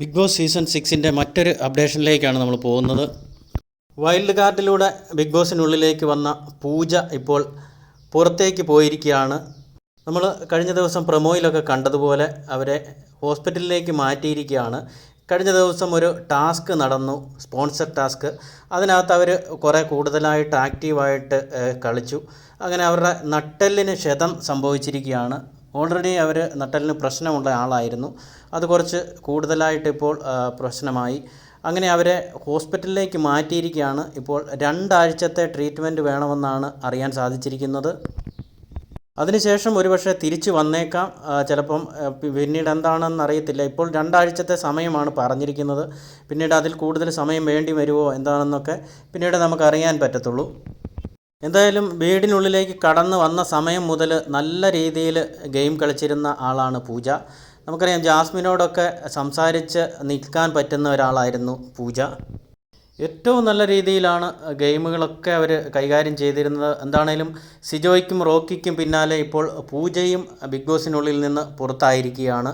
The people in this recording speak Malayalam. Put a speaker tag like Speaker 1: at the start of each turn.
Speaker 1: ബിഗ് ബോസ് സീസൺ സിക്സിന്റെ മറ്റൊരു അപ്ഡേഷനിലേക്കാണ് നമ്മൾ പോകുന്നത്. വൈൽഡ് കാർഡിലൂടെ ബിഗ് ബോസിനുള്ളിലേക്ക് വന്ന പൂജ ഇപ്പോൾ പുറത്തേക്ക് പോയിരിക്കുകയാണ്. നമ്മൾ കഴിഞ്ഞ ദിവസം പ്രൊമോയിലൊക്കെ കണ്ടതുപോലെ അവരെ ഹോസ്പിറ്റലിലേക്ക് മാറ്റിയിരിക്കുകയാണ്. കഴിഞ്ഞ ദിവസം ഒരു ടാസ്ക് നടന്നു സ്പോൺസർ ടാസ്ക്. അതിനകത്ത് അവർ കുറേ കൂടുതലായിട്ട് ആക്റ്റീവായിട്ട് കളിച്ചു. അങ്ങനെ അവരുടെ നട്ടെല്ലിന് ക്ഷതം സംഭവിച്ചിരിക്കുകയാണ്. ഓൾറെഡി അവർ നട്ടലിന് പ്രശ്നമുള്ള ആളായിരുന്നു. അത് കുറച്ച് കൂടുതലായിട്ടിപ്പോൾ പ്രശ്നമായി. അങ്ങനെ അവരെ ഹോസ്പിറ്റലിലേക്ക് മാറ്റിയിരിക്കുകയാണ്. ഇപ്പോൾ രണ്ടാഴ്ചത്തെ ട്രീറ്റ്മെന്റ് വേണമെന്നാണ് അറിയാൻ സാധിച്ചിരിക്കുന്നത്. അതിനുശേഷം ഒരുപക്ഷെ തിരിച്ചു വന്നേക്കാം. ചിലപ്പം പിന്നീട് എന്താണെന്ന് അറിയത്തില്ല. ഇപ്പോൾ രണ്ടാഴ്ചത്തെ സമയമാണ് പറഞ്ഞിരിക്കുന്നത്. പിന്നീട് അതിൽ കൂടുതൽ സമയം വേണ്ടി വരുമോ എന്താണെന്നൊക്കെ പിന്നീട് നമുക്കറിയാൻ പറ്റത്തുള്ളൂ. എന്തായാലും വീടിനുള്ളിലേക്ക് കടന്നു വന്ന സമയം മുതൽ നല്ല രീതിയിൽ ഗെയിം കളിച്ചിരുന്ന ആളാണ് പൂജ. നമുക്കറിയാം ജാസ്മിനോടൊക്കെ സംസാരിച്ച് നിൽക്കാൻ പറ്റുന്ന ഒരാളായിരുന്നു പൂജ. ഏറ്റവും നല്ല രീതിയിലാണ് ഗെയിമുകളൊക്കെ അവർ കൈകാര്യം ചെയ്തിരുന്നത്. എന്താണേലും സിജോയ്ക്കും റോക്കിക്കും പിന്നാലെ ഇപ്പോൾ പൂജയും ബിഗ് ബോസിനുള്ളിൽ നിന്ന് പുറത്തായിരിക്കുകയാണ്.